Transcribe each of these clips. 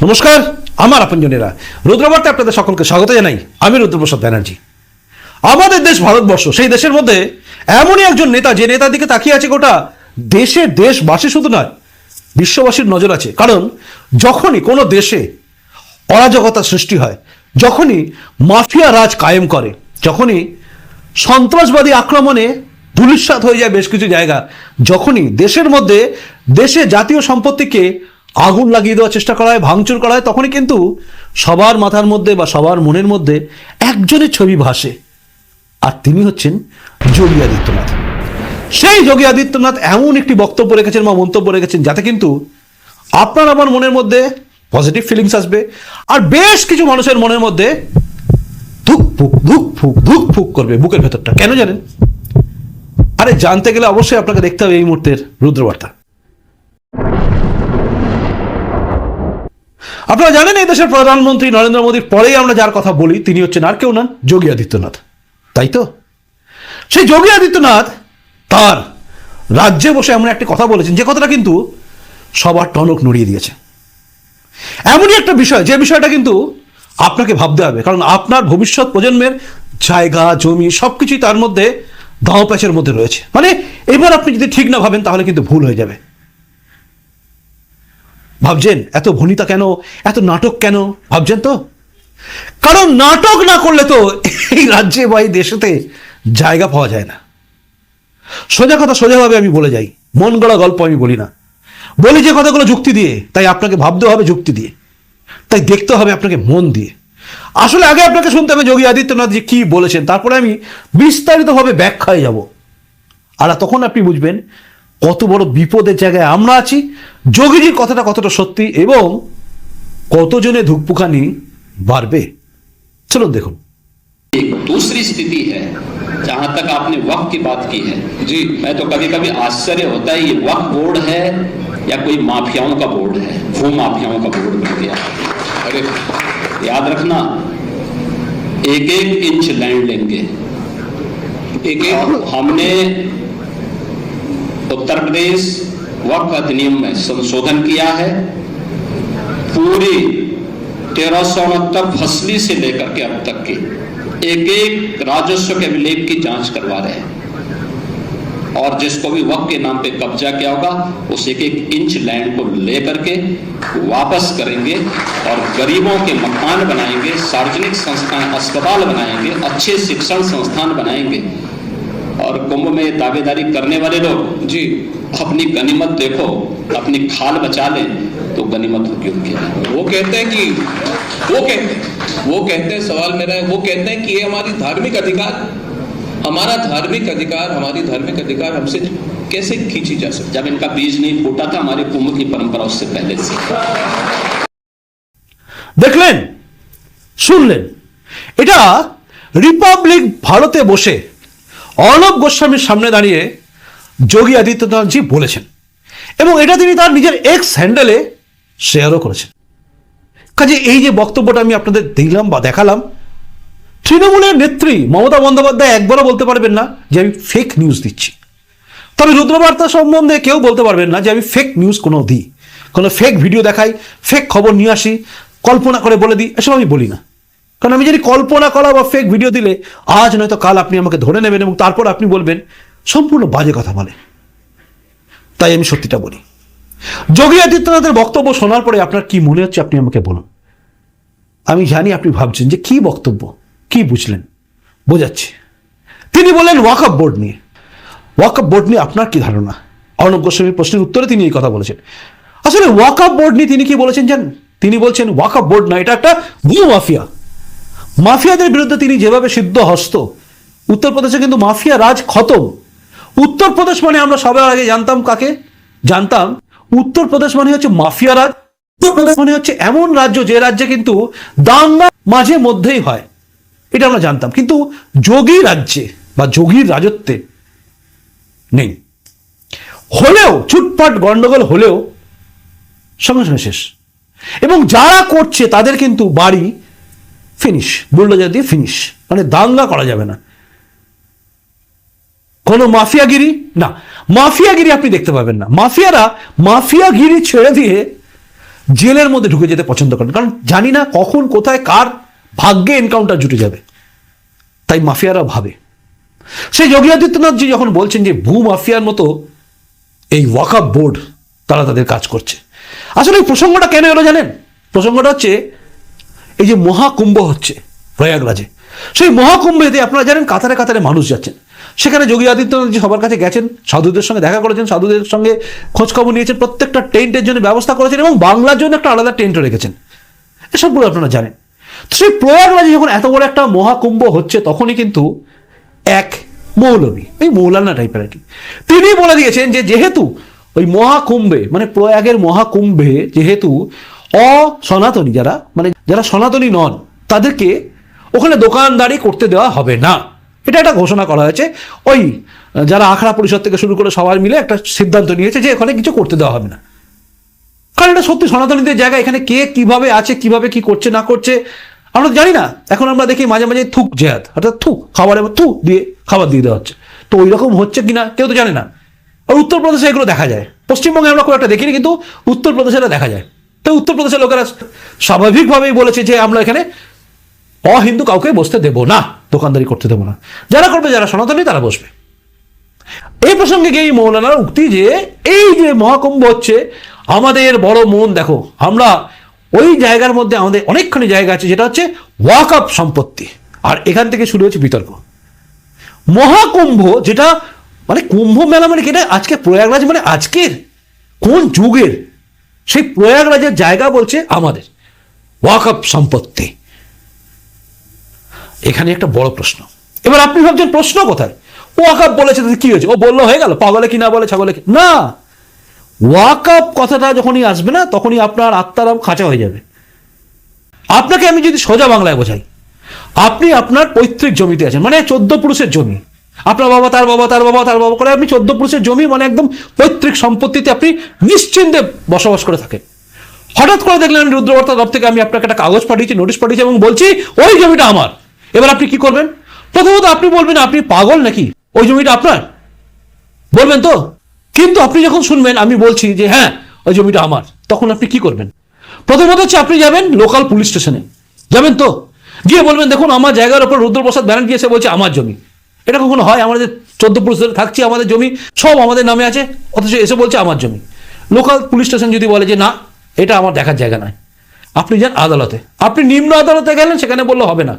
নমস্কার, আমার আপনজনেরা। রুদ্রবার্তে আপনাদের সকলকে স্বাগত জানাই। আমি রুদ্রপ্রসাদ ব্যানার্জি। আমাদের দেশ ভারতবর্ষ, সেই দেশের মধ্যে এমনই একজন নেতা, যে নেতার দিকে তাকিয়ে আছে গোটা দেশের দেশবাসী শুধু নয়, বিশ্ববাসীর নজর আছে। কারণ যখনই কোনো দেশে অরাজকতা সৃষ্টি হয়, যখনই মাফিয়া রাজ কায়েম করে, যখনই সন্ত্রাসবাদী আক্রমণে ধুলিস্বাত হয়ে যায় বেশ কিছু জায়গা, যখনই দেশের মধ্যে দেশে জাতীয় সম্পত্তিকে আগুন লাগিয়ে দেওয়ার চেষ্টা করা হয়, ভাঙচুর করা হয়, তখনই কিন্তু সবার মাথার মধ্যে বা সবার মনের মধ্যে একজনের ছবি ভাসে। আর তিনি হচ্ছেন যোগী আদিত্যনাথ। সেই যোগী আদিত্যনাথ এমন একটি বক্তব্য রেখেছেন বা মন্তব্য রেখেছেন যাতে কিন্তু আপনার আমার মনের মধ্যে পজিটিভ ফিলিংস আসবে, আর বেশ কিছু মানুষের মনের মধ্যে ধুক ফুক ধুক ফুক ধুক ফুক করবে বুকের ভেতরটা। কেন জানেন? আরে জানতে গেলে অবশ্যই আপনাকে দেখতে হবে এই মুহূর্তের রুদ্রবার্তা। আপনারা জানেন এই দেশের প্রধানমন্ত্রী নরেন্দ্র মোদীর পরেই আমরা যার কথা বলি, তিনি হচ্ছেন আর কেউ নন, যোগী আদিত্যনাথ। তাই তো? সেই যোগী আদিত্যনাথ তার রাজ্যে বসে এমন একটি কথা বলেছেন, যে কথাটা কিন্তু সবার টনক নড়িয়ে দিয়েছে। এমনই একটা বিষয়, যে বিষয়টা কিন্তু আপনাকে ভাবতে হবে, কারণ আপনার ভবিষ্যৎ প্রজন্মের জায়গা, জমি, সবকিছুই তার মধ্যে দাও প্যাচের মধ্যে রয়েছে। মানে এবার আপনি যদি ঠিক না ভাবেন, তাহলে কিন্তু ভুল হয়ে যাবে। ভাবছেন, এত ভনিতা কেন? এত নাটক কেন? ভাবছেন তো? কারণ নাটক না করলে তো এই রাজ্যে বা এই দেশেতে জায়গা পাওয়া যায় না। সোজা কথা সোজাভাবে আমি বলে যাই, মন গড়া গল্প আমি বলি না। বলি যে কথাগুলো যুক্তি দিয়ে, তাই আপনাকে ভাবতে হবে যুক্তি দিয়ে। তাই দেখতে হবে আপনাকে মন দিয়ে। আসলে আগে আপনাকে শুনতে হবে যোগী আদিত্যনাথ যে কি বলেছেন, তারপরে আমি বিস্তারিতভাবে ব্যাখ্যায় যাব। আর তখন আপনি বুঝবেন কত বড় বিপদের জায়গায় আমরা আছি যোগীজির কথাটা কতটা সত্যি এবং কতজনে ধুকপুখানি বাড়বে চলুন দেখুন एक दूसरी स्थिति है जहां तक आपने वक्त की बात की है जी मैं तो कभी कभी आश्चर्य होता है ये वक्त बोर्ड है या कोई माफियाओं का बोर्ड है वो माफियाओं का बोर्ड बन गया अरे याद रखना एक एक इंच लैंड लेंगे एक एक हमने उत्तर प्रदेश, वक्फ अधिनियम में संशोधन किया है। पूरी तेरह सौ उनहत्तर फसली से लेकर के अब तक की एक एक राजस्व के अभिलेख की जाँच करवा रहे हैं। और जिसको भी वक्त के नाम पे कब्जा किया होगा, उस एक एक इंच लैंड को लेकर के वापस करेंगे और गरीबों के मकान बनाएँगे, सार्वजनिक संस्थान, अस्पताल बनाएँगे, अच्छे शिक्षण संस्थान बनाएँगे। और कुंभ में दावेदारी करने वाले लोग जी अपनी गनीमत देखो अपनी खाल बचा लें तो गनीमत होगी उनके लिए वो कहते हैं कि वो कहते हैं वो कहते हैं सवाल मेरा है वो कहते हैं कि ये हमारी धार्मिक अधिकार हमारा धार्मिक अधिकार हमारी धार्मिक अधिकार हमसे कैसे खींची जा सकती जब इनका बीज नहीं फूटा था हमारे कुंभ की परंपरा उससे पहले से দেখলেন শুনলেন এটা রিপাবলিক ভারতে বসে অর্ণব গোস্বামীর সামনে দাঁড়িয়ে যোগী আদিত্যনাথজি বলেছেন এবং এটা তিনি তার নিজের এক্স হ্যান্ডেলে শেয়ারও করেছেন। কাজে এই যে বক্তব্যটা আমি আপনাদের দিলাম বা দেখালাম, তৃণমূলের নেত্রী মমতা বন্দ্যোপাধ্যায় একবারও বলতে পারবেন না যে আমি ফেক নিউজ দিচ্ছি। তবে রুদ্রবার্তা সম্বন্ধে কেউ বলতে পারবেন না যে আমি ফেক নিউজ কোনো দিই। কোনো ফেক ভিডিও দেখাই ফেক খবর নিয়ে আসি, কল্পনা করে বলে দিই, এসব আমি বলি না। কারণ আমি জানি কল্পনা করা বা ফেক ভিডিও দিলে, আজ নয়তো কাল আপনি আমাকে ধরে নেবেন এবং তারপর আপনি বলবেন, সম্পূর্ণ বাজে কথা বলে। তাই আমি সত্যিটা বলি। যোগী আদিত্যনাথের বক্তব্য শোনার পরে আপনার কি মনে হচ্ছে আপনি আমাকে বলুন? আমি জানি আপনি ভাবছেন যে কি বক্তব্য? কি বুঝলেন? বোঝাচ্ছি। তিনি বললেন ওয়াকআপ বোর্ড নিয়ে। ওয়াকআপ বোর্ড নিয়ে আপনার কি ধারণা? অর্ণব গোস্বামীর প্রশ্নের উত্তরে তিনি এই কথা বলেছেন। আসলে ওয়াকআপ বোর্ড নিয়ে তিনি কি বলেছেন জানেন? তিনি বলছেন ওয়াকআপ বোর্ড না, এটা একটা ভূ মাফিয়া। মাফিয়াদের বিরুদ্ধে তিনি যেভাবে সিদ্ধ হস্ত, উত্তরপ্রদেশে কিন্তু মাফিয়া রাজ খতম। উত্তরপ্রদেশ মানে আমরা সবার আগে জানতাম কাকে? জানতাম উত্তরপ্রদেশ মানে হচ্ছে মাফিয়া রাজ। উত্তরপ্রদেশ মানে হচ্ছে এমন রাজ্য যে রাজ্যে কিন্তু দাঙ্গা মাঝে মধ্যেই হয়। এটা আমরা জানতাম। কিন্তু যোগী রাজ্যে বা যোগীর রাজত্বে নেই। হলেও, ছুটপাট গন্ডগোল হলেও, সঙ্গে সঙ্গে শেষ। এবং যারা করছে তাদের কিন্তু বাড়ি ফিনিশ বুলডোজার দিয়ে ফিনিশ মানে দাঙ্গা করা যাবে না। কোনো মাফিয়াগিরি? না। মাফিয়াগিরি আপনি দেখতে পাবেন না। মাফিয়ারা মাফিয়াগিরি ছেড়ে দিয়ে জেলের মধ্যে ঢুকে যেতে পছন্দ করেন। কারণ জানি না কখন, কোথায়, কার ভাগ্যে এনকাউন্টার জুটে যাবে। তাই মাফিয়ারা ভাবে। সেই যোগী আদিত্যনাথ আদিত্যনাথজি যখন বলছেন যে ভূ মাফিয়ার মতো এই ওয়াকআপ বোর্ড তারা তাদের কাজ করছে। আসলে এই প্রসঙ্গটা কেন এলো জানেন? প্রসঙ্গটা হচ্ছে এই যে মহাকুম্ভ হচ্ছে প্রয়াগরাজে, সেই মহাকুম্ভেতে আপনারা জানেন কাতারে কাতারে মানুষ যাচ্ছেন। সেখানে যোগী আদিত্যনাথজি সবার কাছে গেছেন, সাধুদের সঙ্গে দেখা করেছেন, সাধুদের সঙ্গে খোঁজখবর নিয়েছেন, প্রত্যেকটা টেন্টের জন্য ব্যবস্থা করেছেন এবং বাংলার জন্য একটা আলাদা টেন্ট রেখেছেন। এসবগুলো আপনারা জানেন। তো সেই প্রয়াগরাজে যখন এত বড় একটা মহাকুম্ভ হচ্ছে, তখনই কিন্তু এক মৌলবী, এই মৌলানা টাইপের আর কি, তিনি বলে দিয়েছেন যে যেহেতু ওই মহাকুম্ভে মানে প্রয়াগের মহাকুম্ভে যেহেতু অসনাতনী যারা মানে যারা সনাতনী নন, তাদেরকে ওখানে দোকানদারি করতে দেওয়া হবে না। এটা একটা ঘোষণা করা হয়েছে। ওই যারা আখড়া পরিষদ থেকে শুরু করে সবাই মিলে একটা সিদ্ধান্ত নিয়েছে যে ওখানে কিছু করতে দেওয়া হবে না। কারণ এটা সত্যি সনাতনীদের জায়গা, এখানে কে কীভাবে আছে, কীভাবে কি করছে, না করছে, আমরা জানি না। এখন আমরা দেখি মাঝে মাঝে থুক জেহাদ, অর্থাৎ থু খাবারে থু দিয়ে খাবার দিয়ে দেওয়া হচ্ছে। তো ওই রকম হচ্ছে কিনা কেউ তো জানে না। আর উত্তরপ্রদেশে এগুলো দেখা যায়। পশ্চিমবঙ্গে আমরা খুব একটা দেখিনি, কিন্তু উত্তরপ্রদেশে এটা দেখা যায়। তো উত্তরপ্রদেশের লোকেরা স্বাভাবিকভাবেই বলেছে যে আমরা এখানে অহিন্দু কাউকে বসতে দেব না, দোকানদারি করতে দেবো না। যারা করবে, যারা সনাতনী তারা বসবে। এই প্রসঙ্গে গিয়ে মৌলানার উক্তি যে, এই যে মহাকুম্ভ হচ্ছে, আমাদের বড় মন, দেখো, আমরা ওই জায়গার মধ্যে আমাদের অনেকখানি জায়গা আছে, যেটা হচ্ছে ওয়াক আপ সম্পত্তি। আর এখান থেকে শুরু হচ্ছে বিতর্ক। মহাকুম্ভ, যেটা মানে কুম্ভ মেলা মানে কি এটা? আজকে প্রয়াগরাজ মানে আজকের? কোন যুগের? সেই প্রয়াগরাজের জায়গা বলছে আমাদের। ওয়াক আপ সম্পত্তি। এখানে একটা বড় প্রশ্ন। এবার আপনি ভাবছেন প্রশ্ন কোথায়? ওয়াকাপ বলেছে কি হয়েছে? ও বলল, হয়ে গেল, পাগলে কি না বলে, ছাগলে কি? না! ওয়াকাপ কথাটা যখনই আসবে না, তখনই আপনার আত্মারাম খাঁচা হয়ে যাবে। আপনাকে আমি যদি সোজা বাংলায় বোঝাই, আপনি আপনার পৈতৃক জমিতে আছেন মানে চোদ্দ পুরুষের জমি। আপনার বাবা, তার বাবা তার বাবা তার বাবা করে আপনি চোদ্দ পুরুষের জমি মানে একদম পৈতৃক সম্পত্তিতে আপনি নিশ্চিন্তে বসবাস করে থাকেন। হঠাৎ করে দেখলেন রুদ্রবর্তা দপ্তর থেকে আমি আপনাকে একটা কাগজ পাঠিয়েছি নোটিশ পাঠিয়েছি এবং বলছি, ওই জমিটা আমার। এবার আপনি কি করবেন? প্রথমত আপনি বলবেন, আপনি পাগল নাকি? ওই জমিটা আপনার? বলবেন তো? কিন্তু আপনি যখন শুনবেন, আমি বলছি যে হ্যাঁ ওই জমিটা আমার। তখন আপনি কি করবেন? প্রথমত হচ্ছে আপনি যাবেন লোকাল পুলিশ স্টেশনে যাবেন তো? গিয়ে বলবেন, দেখুন, আমার জায়গার ওপর রুদ্রপ্রসাদ ব্যানার্জি এসে বলছে আমার জমি। এটা কখনো হয়? আমাদের চোদ্দ পুরুষ থাকছি, আমাদের জমি সব আমাদের নামে আছে, অথচ এসে বলছে আমার জমি। লোকাল পুলিশ স্টেশন যদি বলে যে, না, এটা আমার দেখার জায়গা নয়। আপনি যান আদালতে। আপনি নিম্ন আদালতে গেলেন, সেখানে বললে হবে না।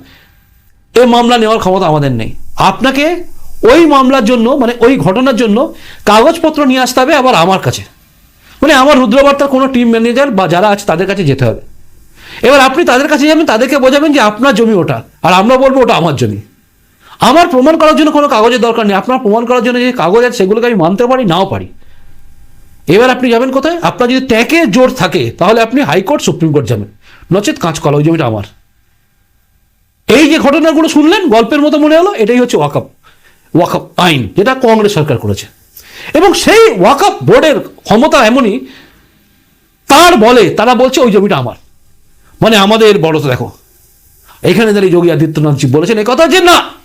এ মামলা নেওয়ার ক্ষমতা আমাদের নেই। আপনাকে ওই মামলার জন্য মানে ওই ঘটনার জন্য কাগজপত্র নিয়ে আসতে হবে আবার আমার কাছে। মানে আমার রুদ্রবার্তার কোনো টিম ম্যানেজার বা যারা আছে, তাদের কাছে যেতে হবে। এবার আপনি তাদের কাছে যাবেন, তাদেরকে বোঝাবেন যে আপনার জমি ওটা, আর আমরা বলব ওটা আমার জমি। আমার প্রমাণ করার জন্য কোনো কাগজের দরকার নেই। আপনার প্রমাণ করার জন্য যে কাগজ আছে, সেগুলোকে আমি মানতে পারি, নাও পারি। এবার আপনি যাবেন কোথায়? আপনার যদি ট্যাকে জোর থাকে, তাহলে আপনি হাইকোর্ট, সুপ্রিম কোর্ট যাবেন। নচেত কাঁচকলা ওই জমিটা আমার। এই যে ঘটনাগুলো শুনলেন, গল্পের মতো মনে হলো, এটাই হচ্ছে ওয়াকআপ। ওয়াকআপ আইন, যেটা কংগ্রেস সরকার করেছে। এবং সেই ওয়াকআপ বোর্ডের ক্ষমতা এমনই, তার বলে, তারা বলছে, ওই জমিটা আমার। মানে আমাদের বড় তো দেখো, এখানে দাঁড়িয়ে যোগী আদিত্যনাথজি বলেছেন এই কথা যে না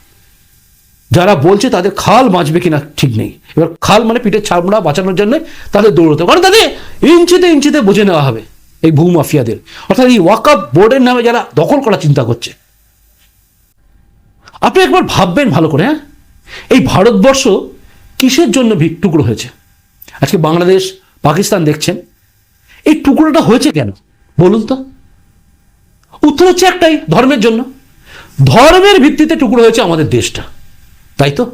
যারা বলছে তাদের খাল বাঁচবে কিনা ঠিক নেই। এবার খাল মানে পিঠের ছামড়া বাঁচানোর জন্য তাদের দৌড়তে। কারণ তাদের ইঞ্চিতে ইঞ্চিতে বুঝে নেওয়া হবে এই ভূ মাফিয়াদের। অর্থাৎ এই ওয়াকআপ বোর্ডের নামে যারা দখল করার চিন্তা করছে। আপনি একবার ভাববেন ভালো করে হ্যাঁ? এই ভারতবর্ষ কিসের জন্য টুকরো হয়েছে? আজকে বাংলাদেশ, পাকিস্তান দেখছেন। এই টুকরোটা হয়েছে কেন? বলুন তো। উত্তর হচ্ছে একটাই, ধর্মের জন্য। ধর্মের ভিত্তিতে টুকরো হয়েছে আমাদের দেশটা। তাই তো?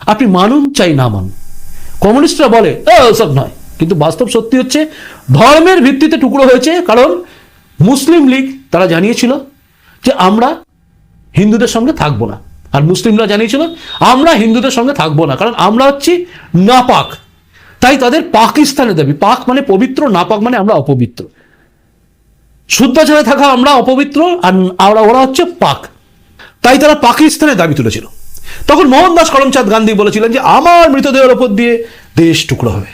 আপনি মানুন চাই না মানুন। কমিউনিস্টরা বলে "এ, ওসব নয়। কিন্তু বাস্তব সত্যি হচ্ছে ধর্মের ভিত্তিতে টুকরো হয়েছে কারণ মুসলিম লীগ তারা জানিয়েছিল যে আমরা হিন্দুদের সঙ্গে থাকব না। আর মুসলিমরা জানিয়েছিল আমরা হিন্দুদের সঙ্গে থাকব না। কারণ আমরা হচ্ছি নাপাক। তাই তাদের পাকিস্তানে দাবি। পাক মানে পবিত্র নাপাক মানে আমরা অপবিত্র। শুদ্ধাচারে থাকা আমরা অপবিত্র আর ওরা হচ্ছে পাক। তাই তারা পাকিস্তানের দাবি তুলেছিল। তখন মোহনদাস করমচাঁদ গান্ধী বলেছিলেন যে, আমার মৃতদেহের ওপর দিয়ে দেশ টুকরো হবে।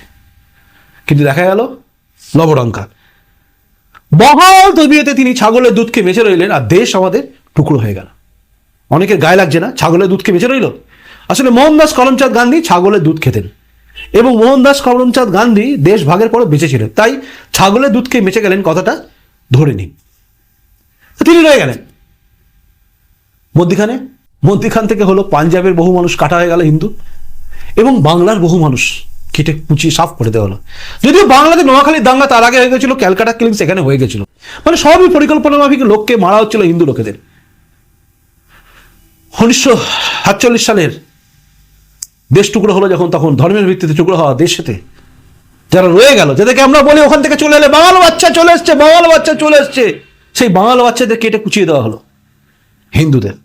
কিন্তু দেখা গেল লবডঙ্কা বহাল তবিয়তে তিনি ছাগলের দুধকে বেঁচে রইলেন, আর দেশ আমাদের টুকরো হয়ে গেল। অনেকের গায়ে লাগছে না, ছাগলের দুধকে বেঁচে রইল? আসলে মোহনদাস করমচাঁদ গান্ধী ছাগলের দুধ খেতেন। এবং মোহনদাস করমচাঁদ গান্ধী দেশ ভাগের পরে বেঁচে ছিলেন তাই ছাগলের দুধকে বেঁচে গেলেন কথাটা ধরে নিন। তিনি রয়ে গেলেন। মধ্যিখানে? মধ্যিখান থেকে হলো পাঞ্জাবের বহু মানুষ কাটা হয়ে গেল হিন্দু। এবং বাংলার বহু মানুষ কেটে কুচিয়ে সাফ করে দেওয়া হলো। যদিও বাংলাতে নোয়াখালীর দাঙ্গা তার আগে হয়ে গেছিল, ক্যালকাটা কিলিং সেখানে হয়ে গেছিল। মানে সবই পরিকল্পনা মাফিক লোককে মারা হচ্ছিল হিন্দু লোকেদের। উনিশশো সাতচল্লিশ সালের দেশ টুকরো হলো যখন, তখন ধর্মের ভিত্তিতে টুকরো হওয়া দেশেতে যারা রয়ে গেল, যাদেরকে আমরা বলি, ওখান থেকে চলে এলে বাঙাল বাচ্চা চলে এসছে, বাঙাল বাচ্চা চলে এসছে। সেই বাঙাল বাচ্চাদের কেটে কুচিয়ে দেওয়া হলো। হিন্দুদের,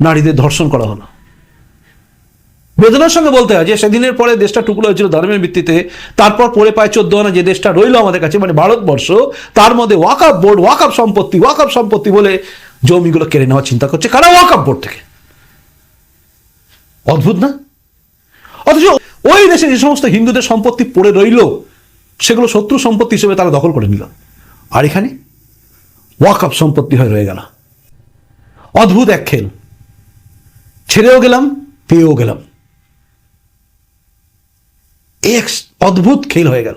নারীদের ধর্ষণ করা হলো। বেদনার সঙ্গে বলতে হয় যে সেদিনের পরে দেশটা টুকরো হয়েছিল ধর্মের ভিত্তিতে, তারপর পরে পায় চোদ্দ আনা যে দেশটা রইল আমাদের কাছে মানে ভারতবর্ষ, তার মধ্যে ওয়াকআপ বোর্ড ওয়াকআপ সম্পত্তি ওয়াকআপ সম্পত্তি বলে জমিগুলো কেড়ে নেওয়ার চিন্তা করছে। কারা ওয়াকআপ বোর্ড থেকে? অদ্ভুত না? অথচ ওই দেশে যে সমস্ত হিন্দুদের সম্পত্তি পড়ে রইল, সেগুলো শত্রু সম্পত্তি হিসেবে তারা দখল করে নিল। আর এখানে ওয়াকআপ সম্পত্তি হয়ে রয়ে গেল। অদ্ভুত এক খেল। ছেড়েও গেলাম, পেয়েও গেলাম। এক অদ্ভুত খেল হয়ে গেল।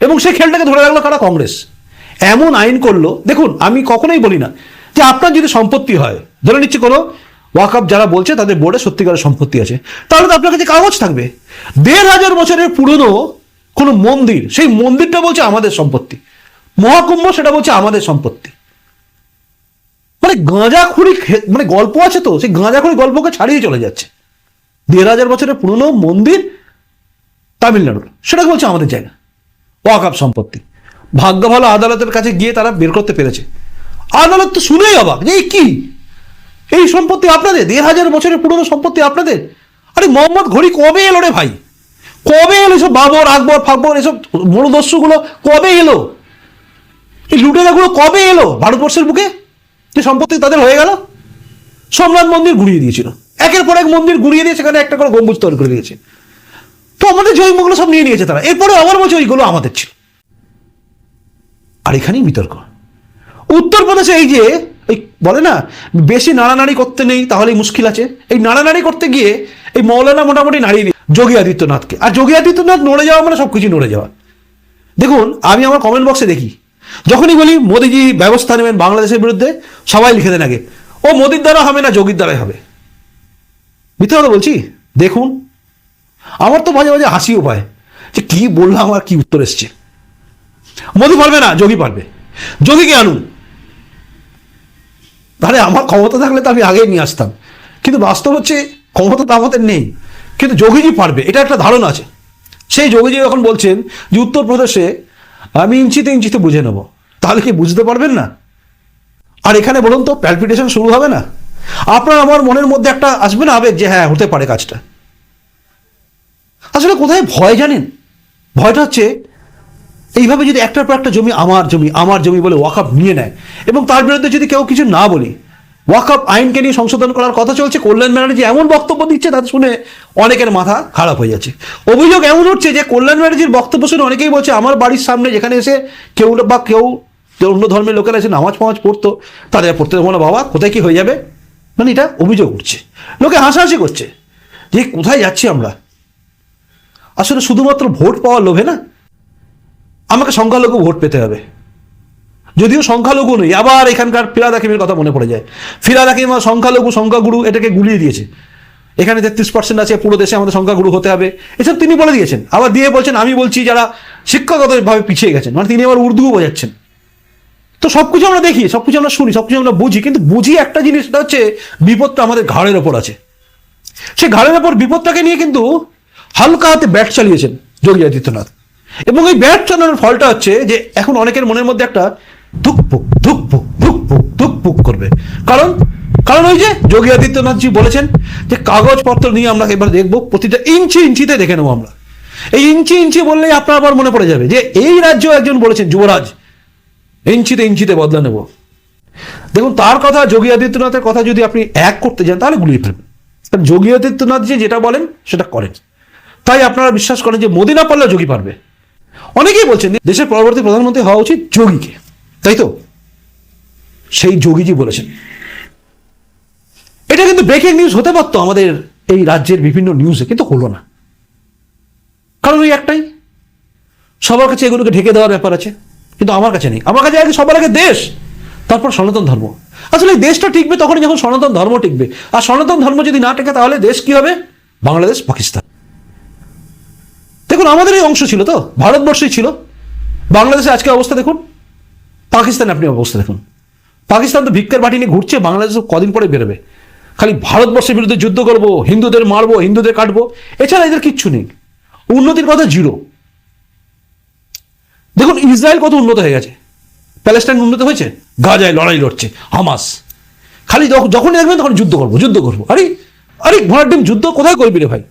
এবং সেই খেলটাকে ধরে রাখল কারা? কংগ্রেস। এমন আইন করল, দেখুন, আমি কখনোই বলি না যে আপনার যদি সম্পত্তি হয়, ধরে নিচ্ছি কোনো ওয়াকআপ যারা বলছে তাদের বোর্ডে সত্যিকারের সম্পত্তি আছে, তাহলে তো আপনার কাছে কাগজ থাকবে। দেড় হাজার বছরের পুরনো কোনো মন্দির, সেই মন্দিরটা বলছে আমাদের সম্পত্তি। মহাকুম্ভ সেটা বলছে আমাদের সম্পত্তি। মানে গাঁজাখুরি মানে গল্প আছে তো, সেই গাঁজাখুরি গল্পকে ছাড়িয়ে চলে যাচ্ছে। দেড় হাজার বছরের পুরনো মন্দির তামিলনাড়ুর, সেটাকে বলছে আমাদের জায়গা। ওয়াকআপ সম্পত্তি। ভাগ্য ভালো আদালতের কাছে গিয়ে তারা বের করতে পেরেছে। আদালত তো শুনেই অবাক যে কি? এই সম্পত্তি আপনাদের? দেড় হাজার বছরের পুরনো সম্পত্তি আপনাদের? আরে মোহাম্মদ ঘড়ি কবে এলো রে ভাই? কবে এলো এসব বাবর, আকবর, ফাকবর, এসব মূলদস্যুগুলো কবে এলো? এই লুটেরাগুলো কবে এলো ভারতবর্ষের বুকে? যে সম্পত্তি তাদের হয়ে গেল সোমনাথ মন্দির ঘুরিয়ে দিয়েছিল। একের পর এক মন্দির ঘুরিয়ে দিয়ে সেখানে একটা করে গম্বুজ তৈরি করে দিয়েছে। তো আমাদের জৈবগুলো সব নিয়ে নিয়েছে তারা। এরপরে আবার বলছে ওইগুলো আমাদের ছিল। আর এখানেই বিতর্ক। উত্তরপ্রদেশে এই যে, ওই বলে না, বেশি নাড়ানাড়ি করতে নেই, তাহলেই মুশকিল আছে। এই নাড়ানাড়ি করতে গিয়ে এই মৌলানা মোটামুটি নাড়িয়ে দিই যোগী আদিত্যনাথকে। আর যোগী আদিত্যনাথ নড়ে যাওয়া মানে সব কিছু নড়ে যাওয়া। দেখুন, আমি আমার কমেন্ট বক্সে দেখি। যখনই বলি, মোদিজি, ব্যবস্থা নেবেন বাংলাদেশের বিরুদ্ধে, সবাই লিখে দেন আগে। ও, মোদির দ্বারা হবে না, যোগীর দ্বারাই হবে? মিথ্যে কথা বলছি? দেখুন, আমার তো মাঝে মাঝে হাসিও পায় যে কি বললাম আমার কি উত্তর এসছে। মোদি পারবে না, যোগী পারবে। যোগীকে আনুন। তাহলে আমার ক্ষমতা থাকলে তো আমি আগেই নিয়ে আসতাম। কিন্তু বাস্তব হচ্ছে, ক্ষমতা তো আমাদের নেই। কিন্তু যোগীজি পারবে, এটা একটা ধারণা আছে। সেই যোগীজি যখন বলছেন যে উত্তরপ্রদেশে আমি ইঞ্চিতে ইঞ্চিতে বুঝে নেব। তাহলে কি বুঝতে পারবেন না? আর এখানে বলুন তো প্যালপিটেশন শুরু হবে না? আপনার আমার মনের মধ্যে একটা আসবে না আবেগ যে হ্যাঁ হতে পারে কাজটা। আসলে কোথায় ভয় জানেন? ভয়টা হচ্ছে, এইভাবে যদি একটার পর একটা জমি আমার জমি আমার জমি বলে ওয়াকআপ নিয়ে নেয়, এবং তার বিরুদ্ধে যদি কেউ কিছু না বলি ওয়াকআপ আইনকে নিয়ে সংশোধন করার কথা চলছে। কল্যাণ ব্যানার্জি এমন বক্তব্য দিচ্ছে, তাতে শুনে অনেকের মাথা খারাপ হয়ে যাচ্ছে। অভিযোগ এমন উঠছে যে, কল্যাণ ব্যানার্জির বক্তব্য শুনে অনেকেই বলছে, আমার বাড়ির সামনে যেখানে এসে কেউ বা কেউ অন্য ধর্মের লোকেরা এসে নামাজ ফামাজ পড়তো, তাদের পড়তে দেবো না বাবা, কোথায় কি হয়ে যাবে? মানে এটা অভিযোগ উঠছে। লোকে হাসাহাসি করছে যে, কোথায় যাচ্ছি আমরা? আসলে শুধুমাত্র ভোট পাওয়ার লোভে না, আমাকে সংখ্যালঘু ভোট পেতে হবে। যদিও সংখ্যালঘু নেই, আবার এখানকার ফিরাদ হাকিমের কথা মনে পড়ে যায়। ফিরাদ হাকিম সংখ্যালঘু সংখ্যাগুরু এটাকে গুলিয়ে দিয়েছে। এখানে তেত্রিশ পার্সেন্ট আছে, পুরো দেশে আমাদের সংখ্যাগুরু হতে হবে। এসব তিনি বলে দিয়েছেন। আবার দিয়ে বলছেন, আমি বলছি যারা শিক্ষাগতভাবে পিছিয়ে গেছেন মানে তিনি আবার উর্দুও বোঝাচ্ছেন। তো সব কিছু আমরা দেখি সব কিছু আমরা শুনি সব কিছু আমরা বুঝি, কিন্তু বুঝি একটা জিনিস, সেটা হচ্ছে বিপদটা আমাদের ঘাড়ের ওপর আছে। সে ঘাড়ের ওপর বিপদটাকে নিয়ে কিন্তু হালকা হাতে ব্যাট চালিয়েছেন যোগী আদিত্যনাথ। এবং এই ব্যাট চালানোর ফলটা হচ্ছে যে এখন অনেকের মনের মধ্যে একটা ধুকপুক ধুকপুক ধুকপুক ধুকপুক করবে। কারণ কারণ ওই যে যোগী আদিত্যনাথজি বলেছেন যে কাগজপত্র নিয়ে আমরা এবার দেখব, প্রতিটা ইঞ্চি ইঞ্চিতে দেখে নেব আমরা। এই ইঞ্চি ইঞ্চি বললেই আপনার আবার মনে পড়ে যাবে যে এই রাজ্য একজন বলেছেন, যুবরাজ, ইঞ্চিতে ইঞ্চিতে বদলা নেব। দেখুন, তার কথা, যোগী আদিত্যনাথের কথা যদি আপনি এক করতে যান, তাহলে গুলিয়ে ফেলবেন। কারণ যোগী আদিত্যনাথ যে যেটা বলেন, সেটা করেন। তাই আপনারা বিশ্বাস করেন যে মোদি না পারলে যোগী পারবে। অনেকেই বলছেন দেশের পরবর্তী প্রধানমন্ত্রী হওয়া উচিত যোগীকে। তাই তো? সেই যোগীজি বলেছেন। এটা কিন্তু ব্রেকিং নিউজ হতে পারতো আমাদের এই রাজ্যের বিভিন্ন নিউজে কিন্তু হলো না। কারণ ওই একটাই। সবার কাছে এগুলোকে ঢেকে দেওয়ার ব্যাপার আছে, কিন্তু আমার কাছে নেই। আমার কাছে আগে সবার আগে দেশ, তারপর সনাতন ধর্ম। আসলে এই দেশটা টিকবে তখনই যখন সনাতন ধর্ম টিকবে। আর সনাতন ধর্ম যদি না টেকে, তাহলে দেশ কি হবে? বাংলাদেশ, পাকিস্তান। দেখুন, আমাদের এই অংশ ছিল তো, ভারতবর্ষই ছিল। বাংলাদেশে আজকে অবস্থা দেখুন। পাকিস্তানে আপনি অবস্থা দেখুন। পাকিস্তান তো ভিক্ষার বাটি নিয়ে ঘুরছে, বাংলাদেশ কদিন পরে বেরোবে। খালি ভারতবর্ষের বিরুদ্ধে যুদ্ধ করব, হিন্দুদের মারবো, হিন্দুদের কাটবো, এছাড়া এদের কিচ্ছু নেই। উন্নতির কথা জিরো। দেখুন, ইসরায়েল কত উন্নত হয়ে গেছে। প্যালেস্টাইন উন্নত হয়েছে, গাজায় লড়াই লড়ছে, হামাস। খালি যখ- যখনই দেখবেন তখন যুদ্ধ করব যুদ্ধ করব। আরে আরে ঘোড়ার ডিম, যুদ্ধ কোথায় করবি রে ভাই?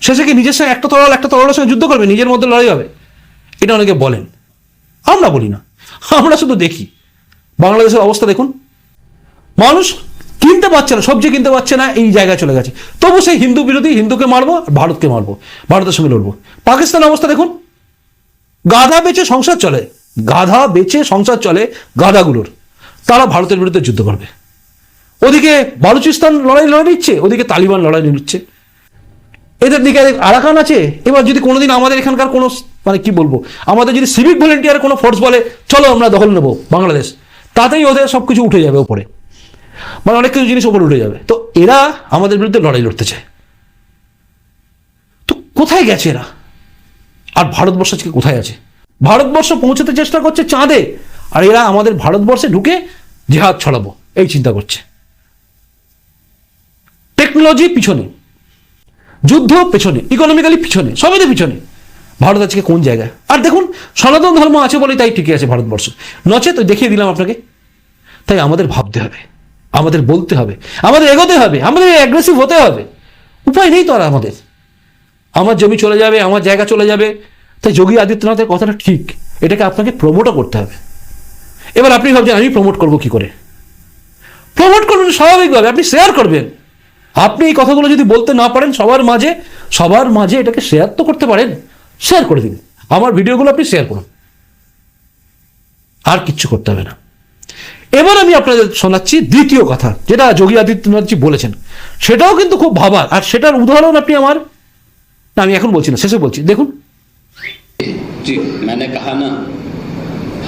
শেষে কি নিজের সঙ্গে একটা তরল একটা তরলের সঙ্গে যুদ্ধ করবে? নিজের মধ্যে লড়াই হবে? এটা অনেকে বলেন। আমরা বলি না। আমরা শুধু দেখি। বাংলাদেশের অবস্থা দেখুন। মানুষ কিনতে পারছে না, সবজি কিনতে পারছে না, এই জায়গায় চলে গেছে। তবু সেই হিন্দু বিরোধী হিন্দুকে মারবো আর ভারতকে মারবো, ভারতের সঙ্গে লড়বো। পাকিস্তান অবস্থা দেখুন। গাধা বেচে সংসার চলে, গাধা বেচে সংসার চলে গাধাগুলোর। তারা ভারতের বিরুদ্ধে যুদ্ধ করবে। ওদিকে বালুচিস্তান লড়াই লড়াই নিচ্ছে, ওদিকে তালিবান লড়াই নিচ্ছে। এদের দিকে আরাকান আছে। এবার যদি কোনোদিন আমাদের এখানকার কোনো মানে কি বলব? আমাদের যদি সিভিক ভলেন্টিয়ার কোনো ফোর্স বলে, চলো আমরা দখল নেব বাংলাদেশ, তাতেই ওদের সব কিছু উঠে যাবে ওপরে। মানে অনেক কিছু জিনিস ওপরে উঠে যাবে। তো এরা আমাদের বিরুদ্ধে লড়াই লড়তে চায়। তো কোথায় গেছে এরা? আর ভারতবর্ষ আজকে কোথায় আছে? ভারতবর্ষ পৌঁছাতে চেষ্টা করছে চাঁদে, আর এরা আমাদের ভারতবর্ষে ঢুকে জেহাদ ছড়াবো, এই চিন্তা করছে। টেকনোলজি পিছনে যুদ্ধ পেছনে ইকোনমিক্যালি পিছনে সবেতে পিছনে। ভারত আজকে কোন জায়গায়? আর দেখুন, সনাতন ধর্ম আছে বলে তাই ঠিকই আছে ভারতবর্ষ। নচেত দেখিয়ে দিলাম আপনাকে, তাই আমাদের ভাবতে হবে, আমাদের বলতে হবে, আমাদের এগোতে হবে, আমাদের অ্যাগ্রেসিভ হতে হবে। উপায় নেই তো আর আমাদের। আমার জমি চলে যাবে, আমার জায়গা চলে যাবে, তাই যোগী আদিত্যনাথের কথাটা ঠিক, এটাকে আপনাকে প্রমোটও করতে হবে। এবার আপনি ভাবছেন, আমি প্রমোট করব কি করে? প্রমোট করবেন স্বাভাবিকভাবে, আপনি শেয়ার করবেন। আপনি এই কথাগুলো যদি বলতে না পারেন, সবার মাঝে সবার মাঝে এটাকে শেয়ার তো করতে পারেন। শেয়ার করে দিন আমার ভিডিওগুলো আপনি শেয়ার করুন আর কিচ্ছু করতে হবে না এবার আমি আপনাদের শোনাচ্ছি দ্বিতীয় কথা যেটা যোগী আদিত্যনাথজি বলেছেন সেটাও কিন্তু খুব ভাবার আর সেটার উদাহরণ আপনি আমার না আমি এখন বলছি না শেষে বলছি দেখুন जी मैंने कहा ना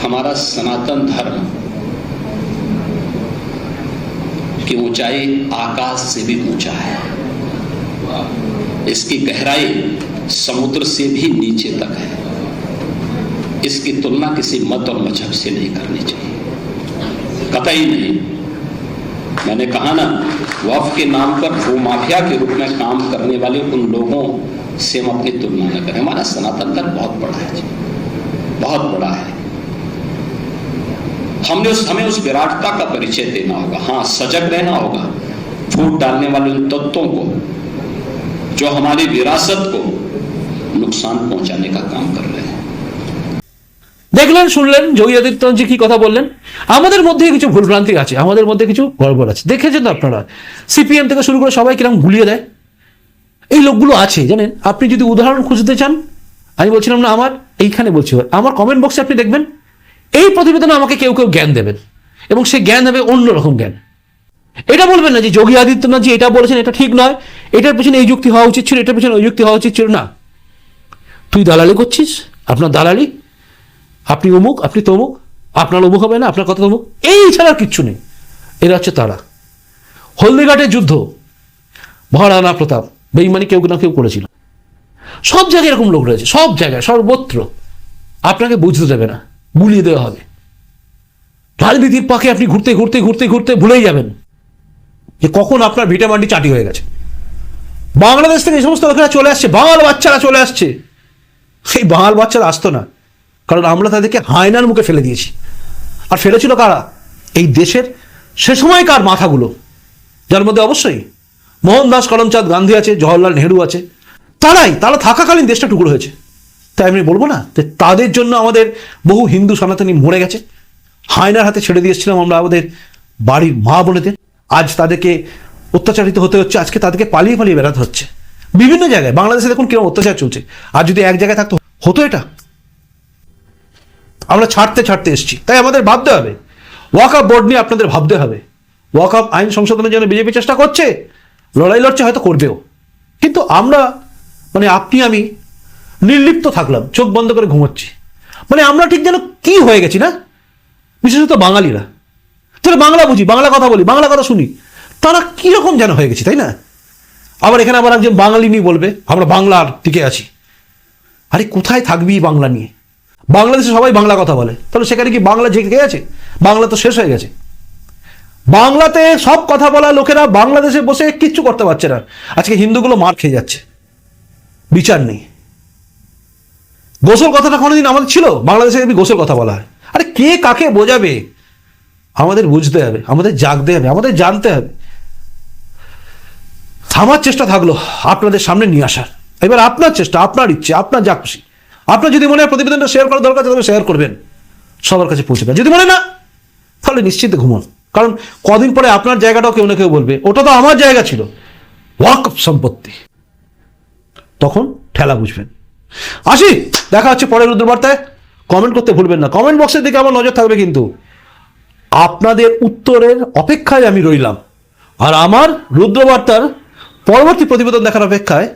हमारा सनातन धर्म की ऊंचाई आकाश से भी ऊंचा है इसकी गहराई समुद्र से भी नीचे तक है। इसकी तुलना किसी मत और मज़हब से नहीं करनी चाहिए। कतई नहीं। मैंने कहा ना, वफ के नाम पर भूमाफिया के रूप में काम करने वाले उन लोगों से हम अपनी तुलना न करें। हमारा सनातन धर्म बहुत बड़ा है बहुत बड़ा है। हमने उस, हमें उस विराटता का परिचय देना होगा। हाँ सजग रहना होगा। फूट डालने वाले उन तत्वों को, जो हमारी विरासत को नुकसान पहुंचाने का काम कर रहे हैं দেখলেন শুনলেন যোগী আদিত্যনাথজি কি কথা বললেন আমাদের মধ্যে কিছু ভুলভ্রান্তি আছে আমাদের মধ্যে কিছু গড়বড় আছে দেখেছেন তো আপনারা সিপিএম থেকে শুরু করে সবাই কিরকম গুলিয়ে দেয় এই লোকগুলো আছে জানেন আপনি যদি উদাহরণ খুঁজতে চান আমি বলছিলাম না আমার এইখানে বলছি আমার কমেন্ট বক্সে আপনি দেখবেন এই প্রতিবেদনে আমাকে কেউ কেউ জ্ঞান দেবেন এবং সে জ্ঞান হবে অন্যরকম জ্ঞান এটা বলবেন না যে যোগী আদিত্যনাথজি এটা বলেছেন এটা ঠিক নয় এটার পেছনে এই যুক্তি হওয়া উচিত ছিল এটার পেছনে ওই যুক্তি হওয়া উচিত ছিল না তুই দালালি করছিস? আপনার দালালি? আপনি অমুক, আপনি তমুক, আপনার অমুক হবে না, আপনার কথা তমুক? এই ছাড়া কিচ্ছু নেই। এরা হচ্ছে তারা। হলদিঘাটের যুদ্ধ। মহারানা প্রতাপ, বেইমানি কেউ না কেউ করেছিল। সব জায়গায় এরকম লোক রয়েছে, সব জায়গায়, সর্বত্র। আপনাকে বুঝতে দেবে না, বুলিয়ে দেওয়া হবে। রাজনীতির পাখে আপনি ঘুরতে ঘুরতে ঘুরতে ঘুরতে ভুলেই যাবেন। যে কখন আপনার ভিটে মান্ডি চাটি হয়ে গেছে। বাংলাদেশ থেকে এই সমস্ত লোকেরা চলে আসছে বাঙাল বাচ্চারা চলে আসছে। সেই বাঙাল বাচ্চারা আসতো না। কারণ আমরা তাদেরকে হায়নার মুখে ফেলে দিয়েছি। আর ফেলেছিল কারা? এই দেশের সে সময়কার মাথাগুলো। যার মধ্যে অবশ্যই মোহনদাস করমচাঁদ গান্ধী আছে, জওয়াহরলাল নেহরু আছে। তারাই, তারা থাকাকালীন দেশটা টুকরো হয়েছে। তাই আমি বলব না যে তাদের জন্য আমাদের বহু হিন্দু সনাতনী মরে গেছে। হায়নার হাতে ছেড়ে দিয়েছিলাম আমরা আমাদের বাড়ির মা বোনেদের। আজ তাদেরকে অত্যাচারিত হতে হচ্ছে, আজকে তাদেরকে পালিয়ে পালিয়ে বেড়াতে হচ্ছে। বিভিন্ন জায়গায়, বাংলাদেশে দেখুন কীরকম অত্যাচার চলছে। আর যদি এক জায়গায় থাকতো, হতো এটা? আমরা ছাড়তে ছাড়তে এসেছি। তাই আমাদের ভাবতে হবে। ওয়াক আপ বোর্ড নিয়ে আপনাদের ভাবতে হবে। ওয়াক আপ আইন সংশোধনের জন্য বিজেপি চেষ্টা করছে, লড়াই লড়ছে, হয়তো করবেও। কিন্তু আমরা মানে আপনি, আমি নির্লিপ্ত থাকলাম, চোখ বন্ধ করে ঘুমোচ্ছি। মানে আমরা ঠিক যেন কি হয়ে গেছি না? বিশেষত বাঙালিরা। তাহলে বাংলা বুঝি, বাংলা কথা বলি, বাংলা কথা শুনি। তারা কীরকম যেন হয়ে গেছি, তাই না? আবার এখানে আবার একজন বাঙালি নিয়ে বলবে, আমরা বাংলার দিকে আছি। আরে কোথায় থাকবি বাংলা নিয়ে? বাংলাদেশে সবাই বাংলা কথা বলে। তাহলে সেখানে কি বাংলা জেগে গেছে? বাংলা তো শেষ হয়ে গেছে। বাংলাতে সব কথা বলা লোকেরা বাংলাদেশে বসে কিচ্ছু করতে পারছে না। আজকে হিন্দুগুলো মার খেয়ে যাচ্ছে। বিচার নেই। গোসল কথাটা কোনোদিন আমাদের ছিল? বাংলাদেশে এমনি গোসল কথা বলা হয়। আরে কে কাকে বোঝাবে? আমাদের বুঝতে হবে, আমাদের জাগতে হবে, আমাদের জানতে হবে। আমার চেষ্টা থাকল আপনাদের সামনে নিয়ে আসার। এবার আপনার চেষ্টা, আপনার ইচ্ছে, আপনার যা খুশি। আপনার যদি মনে হয় প্রতিবেদনটা শেয়ার করার দরকার তবে শেয়ার করবেন। সবার কাছে পৌঁছে যদি মনে না, তাহলে নিশ্চিত ঘুমন। কারণ কদিন পরে আপনার জায়গাটাও কেউ না কেউ বলবে, ওটা তো আমার জায়গা ছিল। ওয়াক সম্পত্তি। তখন ঠেলা বুঝবেন। আসি, দেখা হচ্ছে পরের রুদ্রবার্তায়। কমেন্ট করতে ভুলবেন না। কমেন্ট বক্সের দিকে আমার নজর থাকবে কিন্তু। আপনাদের উত্তরের অপেক্ষায় আমি রইলাম। আর আমার রুদ্রবার্তার পরবর্তী প্রতিবেদন দেখার অপেক্ষায়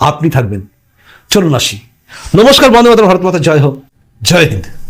আপনি থাকবেন। চলুন আসি। নমস্কার বন্ধু মাতা ভারত মাতা জয় হোক। জয় হিন্দ।